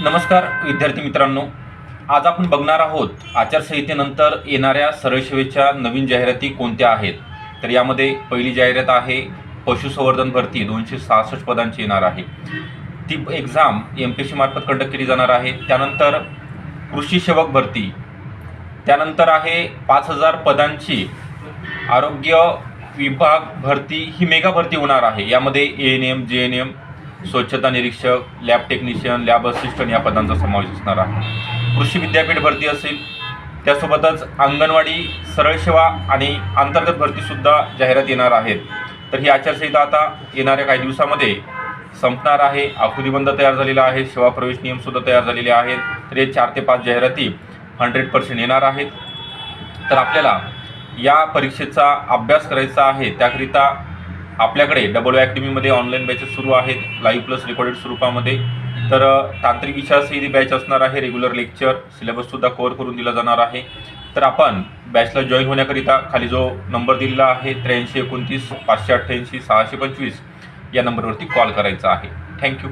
नमस्कार विद्यार्थी मित्रांनो. आज आपण बघणार आहोत आचारसंहितेनंतर येणाऱ्या सरळसेवेच्या नवीन जाहिराती कोणत्या आहेत? तर यामध्ये पहिली जाहिरात आहे पशुसंवर्धन भरती दोनशे सहासष्ट पदांची येणार आहे. ती एक्झाम एम पी सी मार्फत कंडक्ट केली जाणार आहे. त्यानंतर कृषी सेवक भरती. त्यानंतर आहे पाच हजार पदांची आरोग्य विभाग भरती. ही मेगा भरती होणार आहे. यामध्ये A N M J N M स्वच्छता निरीक्षक लॅब टेक्निशियन लॅब असिस्टंट या पदांचा समावेश असणार आहे. कृषी विद्यापीठ भरती असेल त्यासोबतच अंगणवाडी सरळ सेवा आणि अंतर्गत भरतीसुद्धा जाहिरात येणार आहेत. तर ही आचारसंहिता आता येणाऱ्या काही दिवसामध्ये संपणार आहे. आकृतीबंध तयार झालेला आहे सेवा प्रवेश नियमसुद्धा तयार झालेले आहेत. तर हे चार ते पाच जाहिराती हंड्रेड पर्सेंट येणार आहेत. तर आपल्याला या परीक्षेचा अभ्यास करायचा आहे त्याकरिता आपल्याकडे डबल अकॅडमीमध्ये ऑनलाईन बॅचेस सुरू आहेत लाईव्ह प्लस रेकॉर्डेड स्वरूपामध्ये. तर तांत्रिक विषयासही ती बॅच असणार आहे रेग्युलर लेक्चर सिलेबससुद्धा कव्हर करून दिला जाणार आहे. तर आपण बॅचला जॉईन होण्याकरिता खाली जो नंबर दिलेला आहे त्र्याऐंशी एकोणतीस पाचशे अठ्ठ्याऐंशी सहाशे पंचवीस या नंबरवरती कॉल करायचा आहे. थँक्यू